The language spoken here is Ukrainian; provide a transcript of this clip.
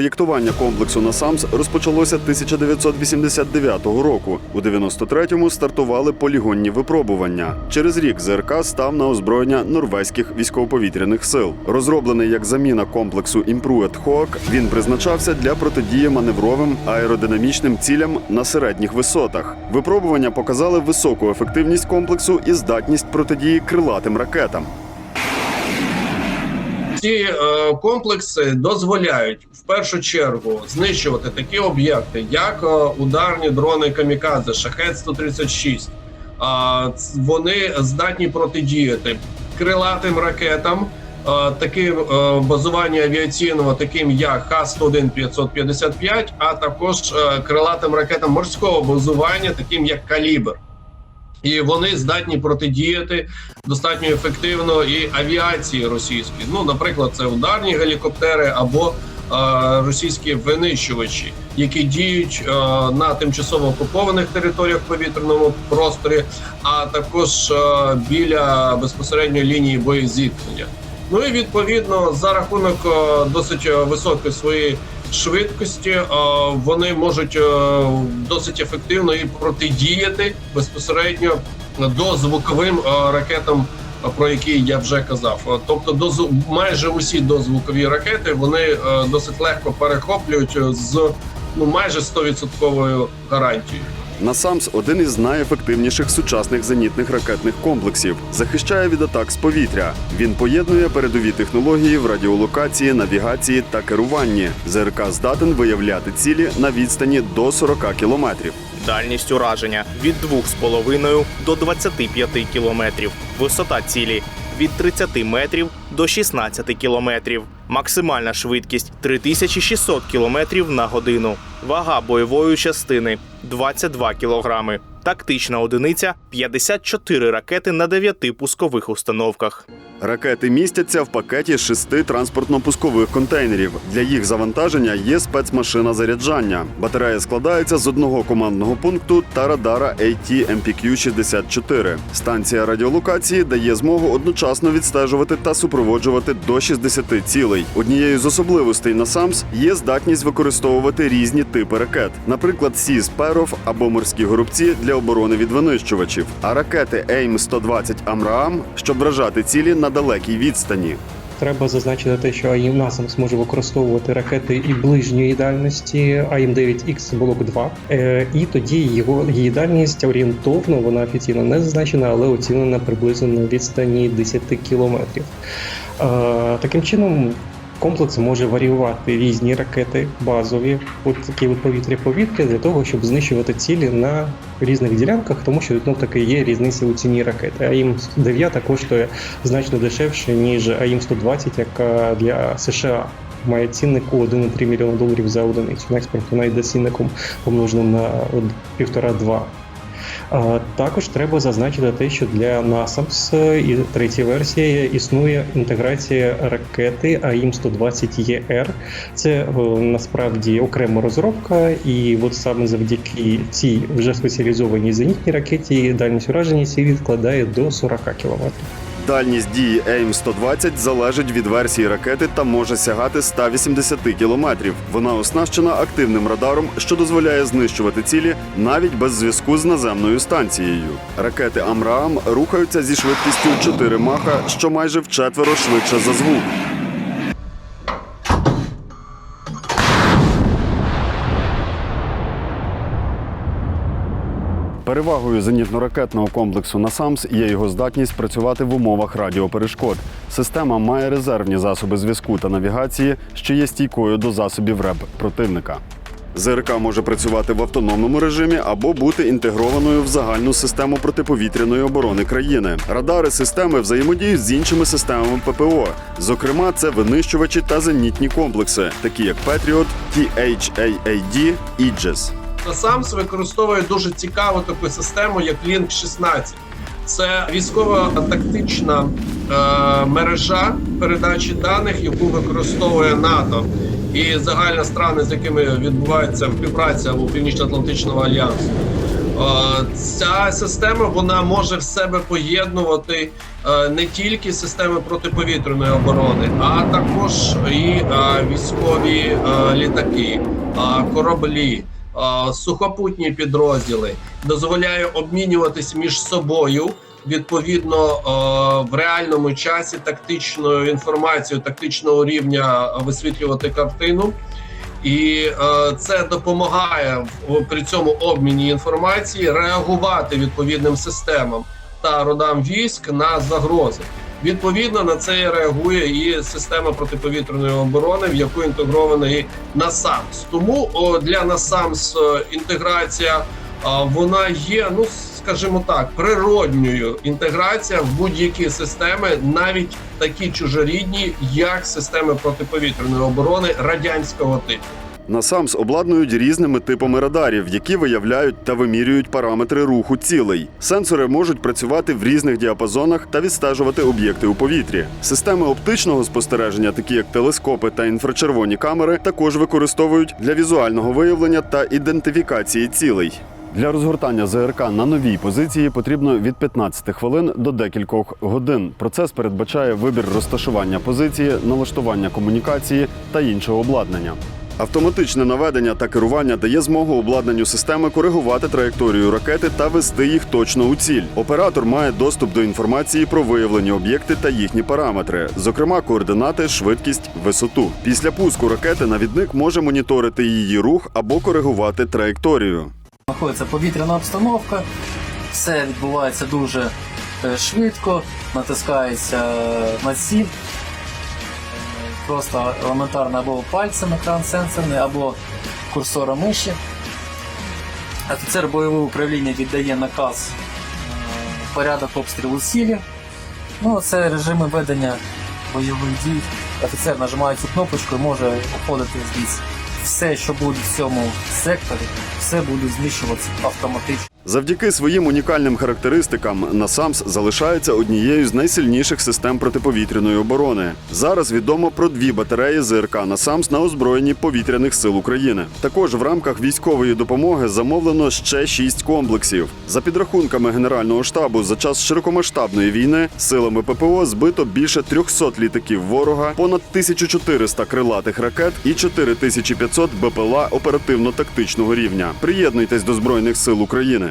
Проєктування комплексу «Насамс» розпочалося 1989 року. У 93-му стартували полігонні випробування. Через рік ЗРК став на озброєння норвезьких військово-повітряних сил. Розроблений як заміна комплексу Improved Hawk, він призначався для протидії маневровим аеродинамічним цілям на середніх висотах. Випробування показали високу ефективність комплексу і здатність протидії крилатим ракетам. Ці е, комплекси дозволяють в першу чергу знищувати такі об'єкти, як е, ударні дрони Камікадзе, Шахет 136 А, вони здатні протидіяти крилатим ракетам, е, таким е, базування авіаційного, таким як Х-101 555, а також е, крилатим ракетам морського базування, таким як Калібр. І вони здатні протидіяти достатньо ефективно і авіації російській. Ну, наприклад, це ударні гелікоптери або е, російські винищувачі, які діють е, на тимчасово окупованих територіях в повітряному просторі, а також е, біля безпосередньо лінії боєзіткнення. Ну і відповідно за рахунок е, досить е, високої своєї швидкості е, вони можуть е, досить ефективно і протидіяти безпосередньо дозвуковим звуковим ракетам, е, про які я вже казав. Тобто, дозу майже усі дозвукові ракети вони досить легко перехоплюють з ну майже 100% гарантією. Насамс один із найефективніших сучасних зенітних ракетних комплексів. Захищає від атак з повітря. Він поєднує передові технології в радіолокації, навігації та керуванні. ЗРК здатен виявляти цілі на відстані до 40 кілометрів. Дальність ураження від 2,5 до 25 кілометрів. Висота цілі від 30 метрів до 16 кілометрів. Максимальна швидкість 3600 кілометрів на годину. Вага бойової частини 22 кілограми. Тактична одиниця 54 ракети на 9 пускових установках. Ракети містяться в пакеті з шести транспортно-пускових контейнерів. Для їх завантаження є спецмашина заряджання. Батарея складається з одного командного пункту та радара AT MPQ-64. Станція радіолокації дає змогу одночасно відстежувати та супроводжувати до 60 цілей. Однією з особливостей NASAMS є здатність використовувати різні типи ракет, наприклад, Сі Сперов або морські горобці для оборони від винищувачів, а ракети AIM-120 Амраам, щоб вражати цілі на далекій відстані. Треба зазначити те, що АІМ НАСАМ зможе використовувати ракети і ближньої дальності АІМ 9X Блок 2. Е, і тоді його її дальність орієнтовно, вона офіційно не зазначена, але оцінена приблизно на відстані 10 кілометрів. Е, таким чином. Комплекс може варіювати різні ракети базові, от такі от повітря-повітря, для того, щоб знищувати цілі на різних ділянках, тому що ну, таки є різниця у ціні ракети. АІМ 9 коштує значно дешевше, ніж АІМ 120, яка для США має цінник у 1,3 мільйона доларів за одиницю. На експорт вона йде цінником помноженим на 1,5-2. Також треба зазначити те, що для NASAMS і третя версія існує інтеграція ракети АІМ-120ЄР. Це насправді окрема розробка, і от саме завдяки цій вже спеціалізованій зенітній ракеті дальність ураження цілі складає до 40 кілометрів. Дальність дії AIM-120 залежить від версії ракети та може сягати 180 кілометрів. Вона оснащена активним радаром, що дозволяє знищувати цілі навіть без зв'язку з наземною станцією. Ракети Амраам рухаються зі швидкістю 4 маха, що майже вчетверо швидше за звук. Перевагою зенітно-ракетного комплексу «Насамс» є його здатність працювати в умовах радіоперешкод. Система має резервні засоби зв'язку та навігації, що є стійкою до засобів РЕБ противника. ЗРК може працювати в автономному режимі або бути інтегрованою в загальну систему протиповітряної оборони країни. Радари системи взаємодіють з іншими системами ППО. Зокрема, це винищувачі та зенітні комплекси, такі як Patriot, THAAD, Aegis. Насамс використовує дуже цікаву таку систему, як Link 16. Це військова тактична е, мережа передачі даних, яку використовує НАТО і загальні страни, з якими відбувається співпраця у Північно-Атлантичного альянсу. Ця система вона може в себе поєднувати е, не тільки системи протиповітряної оборони, а також і е, військові е, літаки, е, кораблі, е, сухопутні підрозділи, дозволяє обмінюватись між собою. Відповідно е, в реальному часі тактичною інформацією тактичного рівня висвітлювати картину, і е, це допомагає в при цьому обміні інформації реагувати відповідним системам та родам військ на загрози. Відповідно на це реагує і система протиповітряної оборони, в яку інтегрована і NASAMS. Тому для NASAMS е, інтеграція вона є, ну скажімо так, природньою інтеграція в будь-які системи, навіть такі чужорідні, як системи протиповітряної оборони радянського типу. Насамс обладнують різними типами радарів, які виявляють та вимірюють параметри руху цілей. Сенсори можуть працювати в різних діапазонах та відстежувати об'єкти у повітрі. Системи оптичного спостереження, такі як телескопи та інфрачервоні камери, також використовують для візуального виявлення та ідентифікації цілей. Для розгортання ЗРК на новій позиції потрібно від 15 хвилин до декількох годин. Процес передбачає вибір розташування позиції, налаштування комунікації та іншого обладнання. Автоматичне наведення та керування дає змогу обладнанню системи коригувати траєкторію ракети та вести їх точно у ціль. Оператор має доступ до інформації про виявлені об'єкти та їхні параметри, зокрема координати, швидкість, висоту. Після пуску ракети навідник може моніторити її рух або коригувати траєкторію. знаходиться повітряна обстановка, все відбувається дуже е, швидко, натискається е, на ціль, просто елементарно або пальцем екран сенсорний, або курсором миші. Офіцер бойового управління віддає наказ е, порядок обстрілу цілі. Ну, це режими ведення бойових дій. Офіцер нажимає цю кнопочку і може уходити звідси. Все, що буде в цьому секторі, все буде знищуватися автоматично. Завдяки своїм унікальним характеристикам NASAMS залишається однією з найсильніших систем протиповітряної оборони. Зараз відомо про дві батареї ЗРК NASAMS на озброєнні повітряних сил України. Також в рамках військової допомоги замовлено ще шість комплексів. За підрахунками Генерального штабу, за час широкомасштабної війни силами ППО збито більше 300 літаків ворога, понад 1400 крилатих ракет і 4500 БПЛА оперативно-тактичного рівня. Приєднуйтесь до збройних сил України.